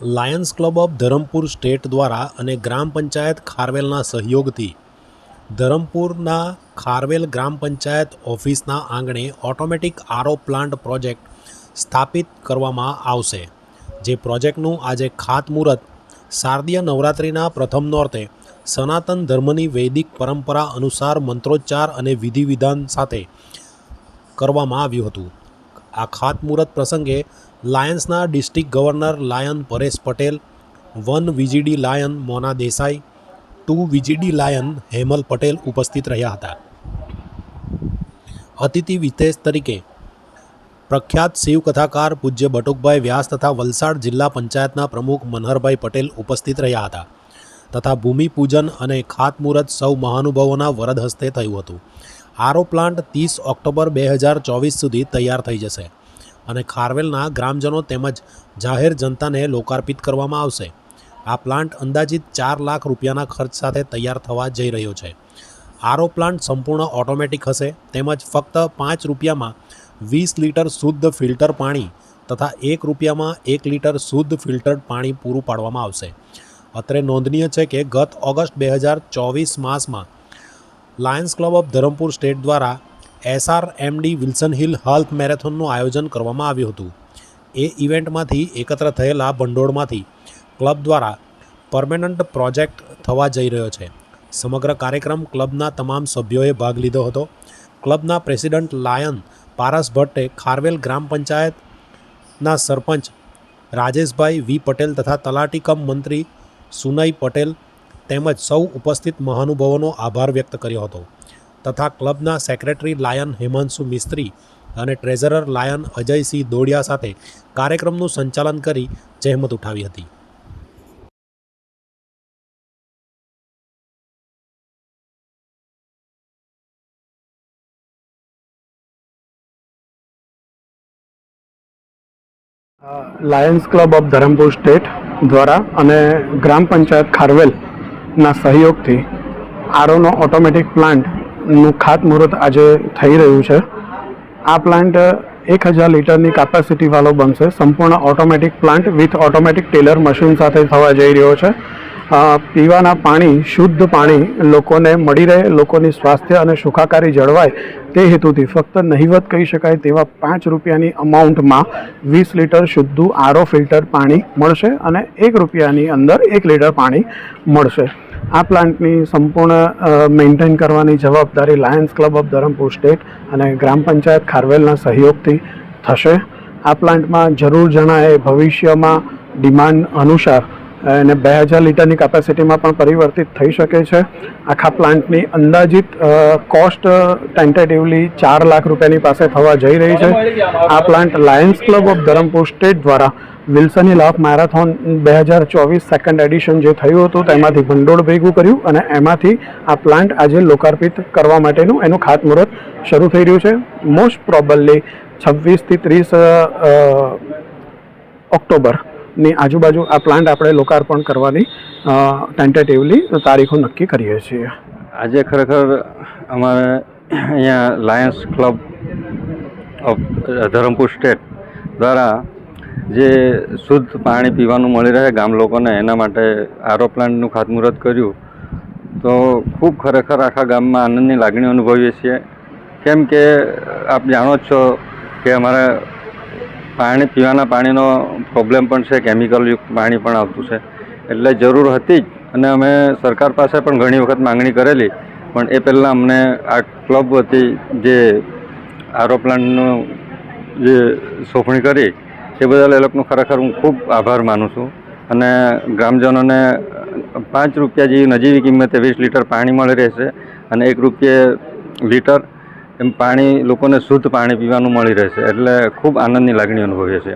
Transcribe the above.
Lions Club of Dharampur state દ્વારા અને ગ્રામ પંચાયત ખારવેલના સહયોગથી ધરમપુરના ખારવેલ ગ્રામ પંચાયત ઓફિસના આંગણે ઓટોમેટિક આરો પ્લાન્ટ પ્રોજેક્ટ સ્થાપિત કરવામાં આવશે. જે પ્રોજેક્ટનું આજે ખાતમુહૂર્ત શારદીય નવરાત્રિના પ્રથમ નોરતે સનાતન ધર્મની વૈદિક પરંપરા અનુસાર મંત્રોચ્ચાર અને વિધિ વિધાન સાથે કરવામાં આવ્યું હતું. આ ખાતમુહૂર્ત પ્રસંગે લાયન્સના district governor lion Paresh Patel, one VGD lion Mona Desai, two VGD lion Hemal Patel ઉપસ્થિત રહ્યા હતા. અતિથિ વિશેષ તરીકે પ્રખ્યાત શિવ કથાકાર પૂજ્ય બટુકભાઈ વ્યાસ તથા વલસાડ જિલ્લા પંચાયતના પ્રમુખ મનહરભાઈ પટેલ ઉપસ્થિત રહ્યા હતા. તથા ભૂમિપૂજન અને ખાતમુહૂર્ત સૌ મહાનુભાવોના વરદ હસ્તે થયું હતું. આરો પ્લાન્ટ ત્રીસ ઓક્ટોબર બે હજાર ચોવીસ સુધી તૈયાર થઈ જશે અને ખારવેલના ગ્રામજનો તેમજ જાહેર જનતાને લોકાર્પિત કરવામાં આવશે. આ પ્લાન્ટ અંદાજિત ચાર લાખ રૂપિયાના ખર્ચ સાથે તૈયાર થવા જઈ રહ્યો છે. આરો પ્લાન્ટ સંપૂર્ણ ઓટોમેટિક હશે તેમજ ફક્ત પાંચ રૂપિયામાં વીસ લીટર શુદ્ધ ફિલ્ટર પાણી તથા એક રૂપિયામાં એક લીટર શુદ્ધ ફિલ્ટર્ડ પાણી પૂરું પાડવામાં આવશે. અત્રે નોંધનીય છે કે ગત ઓગસ્ટ બે હજાર ચોવીસ માસમાં Lions Club of Dharampur state દ્વારા SR MD Wilson Hill health મેરેથોનનું આયોજન કરવામાં આવ્યું હતું. એ ઇવેન્ટમાંથી એકત્ર થયેલા ભંડોળમાંથી ક્લબ દ્વારા પરમેનન્ટ પ્રોજેક્ટ થવા જઈ રહ્યો છે. સમગ્ર કાર્યક્રમ ક્લબના તમામ સભ્યોએ ભાગ લીધો હતો. ક્લબના પ્રેસિડન્ટ લાયન પારસ ભટ્ટે ખારવેલ ગ્રામ પંચાયતના સરપંચ રાજેશભાઈ વી પટેલ તથા તલાટી કમ મંત્રી સુનઈ પટેલ તેમજ સૌ ઉપસ્થિત મહાનુભાવોનો આભાર વ્યક્ત કર્યો હતો. તથા ક્લબના સેક્રેટરી લાયન હેમાંશુ મિસ્ત્રી અને ટ્રેઝરર લાયન અજયસિંહ દોડિયા સાથે કાર્યક્રમનું સંચાલન કરી જહેમત ઉઠાવી હતી. Lions Club of Dharampur state દ્વારા અને ગ્રામ પંચાયત ખારવેલના સહયોગથી આરોનો ઓટોમેટિક પ્લાન્ટનું ખાતમુહૂર્ત આજે થઈ રહ્યું છે. આ પ્લાન્ટ એક હજાર લીટરની કેપેસિટીવાળો બનશે. સંપૂર્ણ automatic plant with automatic teller machine સાથે થવા જઈ રહ્યો છે. પીવાના પાણી, શુદ્ધ પાણી લોકોને મળી રહે, લોકોની સ્વાસ્થ્ય અને સુખાકારી જળવાય તે હેતુથી ફક્ત નહિવત કહી શકાય તેવા પાંચ રૂપિયાની અમાઉન્ટમાં વીસ લીટર શુદ્ધ આરો ફિલ્ટર પાણી મળશે અને એક રૂપિયાની અંદર એક લીટર પાણી મળશે. આ પ્લાન્ટની સંપૂર્ણ મેન્ટેન કરવાની જવાબદારી Lions Club of Dharampur state અને ગ્રામ પંચાયત ખારવેલના સહયોગથી થશે. આ પ્લાન્ટમાં જરૂર જણાય ભવિષ્યમાં ડિમાન્ડ અનુસાર અને બે હજાર લીટરની કેપેસિટીમાં પણ પરિવર્તિત થઈ શકે છે. આખા પ્લાન્ટની અંદાજિત કોસ્ટ ટેન્ટેટિવલી ચાર લાખ રૂપિયાની પાસે થવા જઈ રહી છે. આ plant Lions Club of Dharampur state દ્વારા વિલ્સની લાફ મેરાથોન બે હજાર ચોવીસ સેકન્ડ એડિશન જે થયું હતું, તેમાંથી ભંડોળ ભેગું કર્યું અને એમાંથી આ પ્લાન્ટ આજે લોકાર્પિત કરવા માટેનું એનું ખાતમુહૂર્ત શરૂ થઈ રહ્યું છે. મોસ્ટ પ્રોબલી છવ્વીસથી ત્રીસ ઓક્ટોબરની આજુબાજુ આ પ્લાન્ટ આપણે લોકાર્પણ કરવાની ટેન્ટેટિવલી તારીખો નક્કી કરીએ છીએ. આજે ખરેખર અમારે અહીંયા Lions Club of Dharampur state દ્વારા જે શુદ્ધ પાણી પીવાનું મળી રહે ગામ લોકોને, એના માટે આરો પ્લાન્ટનું ખાતમુહૂર્ત કર્યું. તો ખૂબ ખરેખર આખા ગામમાં આનંદની લાગણી અનુભવીએ છીએ. કેમ કે આપ જાણો જ છો કે અમારે પાણી, પીવાના પાણીનો પ્રોબ્લેમ પણ છે કેમિકલયુક્ત પાણી પણ આવતું છે. એટલે જરૂર હતી જ. અને અમે સરકાર પાસે પણ ઘણી વખત માંગણી કરેલી. પણ એ પહેલાં અમને આ ક્લબ વતી જે આરો પ્લાન્ટનું જે સોંપણી કરી, એ બદલ એ લોકોનો ખરેખર હું ખૂબ આભાર માનું છું. અને ગ્રામજનોને પાંચ રૂપિયા જેવી નજીવી કિંમતે વીસ લીટર પાણી મળી રહેશે અને એક રૂપિયે લીટર એમ પાણી લોકોને શુદ્ધ પાણી પીવાનું મળી રહેશે. એટલે ખૂબ આનંદની લાગણી અનુભવીએ છીએ.